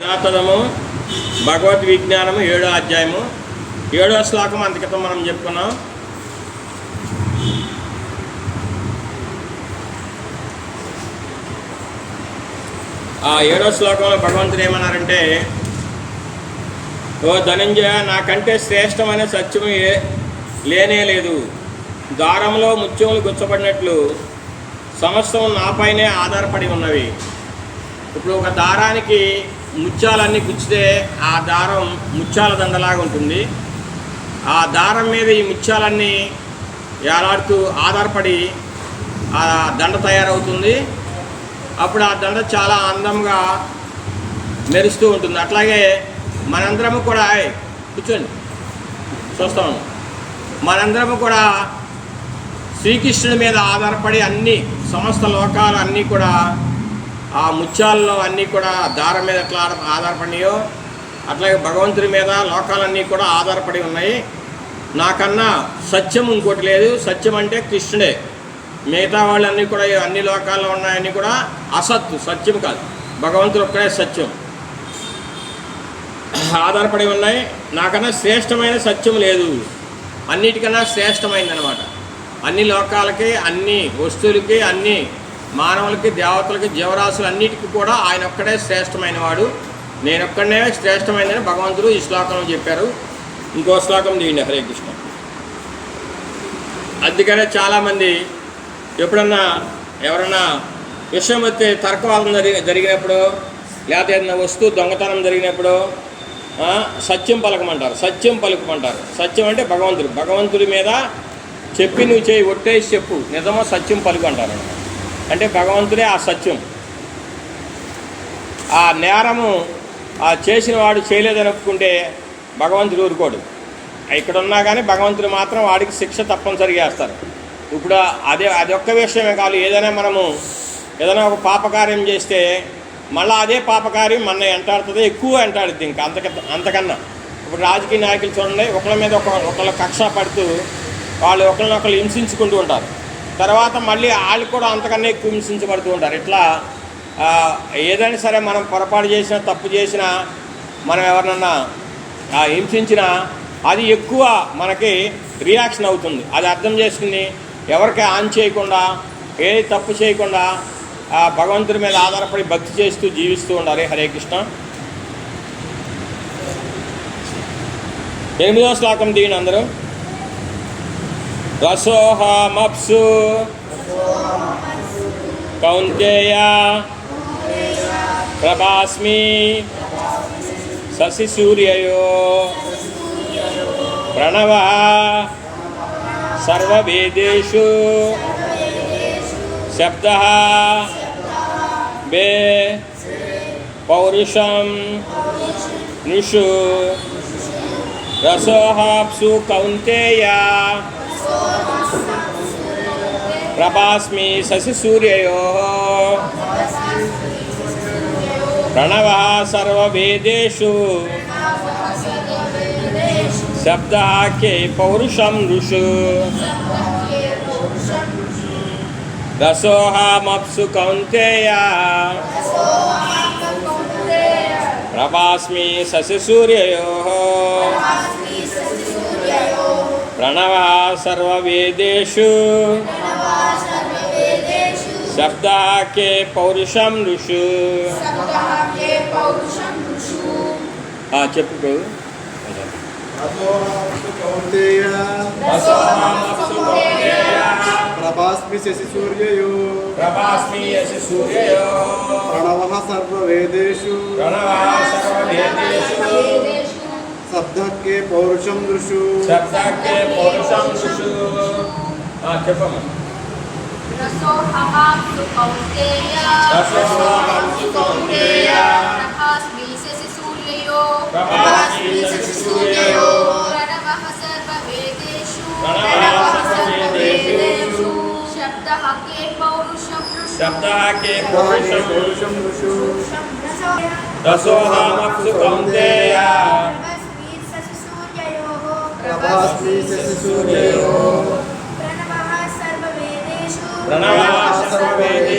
సనాతనము భగవద్ విజ్ఞానము ఏడో అధ్యాయము. ఏడో శ్లోకం అంత క్రితం మనం చెప్పుకున్నాం. ఆ ఏడో శ్లోకంలో భగవంతుడు ఏమన్నారంటే ఓ ధనంజయ నాకంటే శ్రేష్టమైన సత్యము ఏ లేనే లేదు. దారంలో ముత్యములు గుచ్చబడినట్లు సమస్తం నాపైనే ఆధారపడి ఉన్నవి. ఇప్పుడు ఒక దారానికి ముత్యాలన్నీ గుచ్చితే ఆ దారం ముత్యాల దండలాగా ఉంటుంది. ఆ దారం మీద ఈ ముత్యాలన్నీ ఏలాడుతూ ఆధారపడి ఆ దండ తయారవుతుంది. అప్పుడు ఆ దండ చాలా అందంగా మెరుస్తూ ఉంటుంది. అట్లాగే మనందరము కూడా కూర్చోండి. చూస్తాము మనందరము కూడా శ్రీకృష్ణుడి మీద ఆధారపడి అన్ని సమస్త లోకాలు అన్నీ కూడా ఆ ముత్యాల్లో అన్నీ కూడా దారం మీద ఎట్లా ఆధారపడినాయో అట్లాగే భగవంతుడి మీద లోకాలన్నీ కూడా ఆధారపడి ఉన్నాయి. నాకన్నా సత్యం ఇంకోటి లేదు. సత్యం అంటే కృష్ణుడే. మిగతా వాళ్ళన్నీ కూడా అన్ని లోకాల్లో ఉన్నాయన్నీ కూడా అసత్తు సత్యం కాదు. భగవంతుడు ఒక్కడే సత్యం. ఆధారపడి ఉన్నాయి. నాకన్నా శ్రేష్టమైన సత్యం లేదు. అన్నిటికన్నా శ్రేష్టమైందనమాట అన్ని లోకాలకి అన్ని వస్తువులకి అన్ని మానవులకి దేవతలకి జీవరాశులు అన్నిటికీ కూడా ఆయన ఒక్కడే శ్రేష్టమైన వాడు నేనొక్కడనే శ్రేష్టమైందని భగవంతుడు ఈ శ్లోకంలో చెప్పారు. ఇంకో శ్లోకం దిగింది హరే కృష్ణ. అందుకనే చాలామంది ఎప్పుడన్నా ఎవరన్నా విషయం వచ్చే తర్కవాదం జరిగి జరిగినప్పుడు లేకపోతే ఏదైనా వస్తువు దొంగతనం జరిగినప్పుడు సత్యం పలకమంటారు సత్యం పలుకమంటారు. సత్యం అంటే భగవంతుడు. భగవంతుడి మీద చెప్పి నువ్వు చేయి ఒట్టేసి చెప్పు. నిజమో సత్యం పలుకు అంటారు. అంటే భగవంతుడే ఆ సత్యం. ఆ నేరము ఆ చేసిన వాడు చేయలేదని ఒప్పుకుంటే భగవంతుడు ఊరుకోడు. ఇక్కడ ఉన్నా కానీ భగవంతుడు మాత్రం వాడికి శిక్ష తప్పనిసరిగా వేస్తారు. ఇప్పుడు అదే అది ఒక్క విషయమే కాదు ఏదైనా మనము ఏదైనా ఒక పాపకార్యం చేస్తే మళ్ళీ అదే పాపకార్యం మన ఎంటాడుతుంది ఎక్కువ ఎంటాడుద్ది ఇంకా అంతక అంతకన్నా. ఇప్పుడు రాజకీయ నాయకులు చూడండి ఒకళ్ళ మీద ఒక ఒకళ్ళ కక్ష పడుతూ వాళ్ళు ఒకరినొకరు హింసించుకుంటూ ఉంటారు. తర్వాత మళ్ళీ వాళ్ళు కూడా అంతకన్నా ఎక్కువ హింసించబడుతూ ఉంటారు. ఇట్లా ఏదైనా సరే మనం పొరపాటు చేసినా తప్పు చేసినా మనం ఎవరినన్నా హింసించినా అది ఎక్కువ మనకి రియాక్షన్ అవుతుంది. అది అర్థం చేసుకుని ఎవరికి ఆన్ చేయకుండా ఏది తప్పు చేయకుండా భగవంతుడి మీద ఆధారపడి భక్తి చేస్తూ జీవిస్తూ ఉండాలి. హరే కృష్ణ. ఎనిమిదవ శ్లోకం దిగిన అందరూ. రసోహమప్సు కౌంతేయ ప్రభాస్మి శశి సూర్యయో ప్రణవ సర్వవేదేషు శబ్ద బే పౌరుషం నృషు రసోహాప్సు కౌంతేయ ప్రభాస్మి శశి సూర్యయో ప్రణవ సర్వవేదేషు శబ్ద కే పౌరుషం ఋషు రసోహామప్సు కౌంతేయ సర్వవేదేషు శబ్ద కే పౌరుషం ఋషు ఆ, చెప్పు ప్రభు. ప్రభాస్మి శశి సూర్యయో ప్రభాస్మి యశి సూర్యయో ప్రణవ సర్వవేదేషు ప్రణవ సర్వవేదేషు శబ్దకే పౌరుషం దృషు శబ్దకే పౌరుషం ఋషు ఆ, చెప్పమ్మా రసోహమాప్సు కౌంతేయ రసోహామప్సు కౌంతేయ ప్రభాస్మి శశి సూర్యయో ప్రభాస్మి శశి సూర్యయో ప్రణవః సర్వవేదేషు ప్రణవః సర్వవేదేషు శబ్దః కే పౌరుషం శబ్దకే శబ్దకే పౌరుషం పౌరుషం దృషు రసోహామప్సు కౌంతేయ ప్రభాస్మి శశి సూర్యయో ప్రణవః సర్వవేదేషు. ప్రణవ సర్వవేదేషు.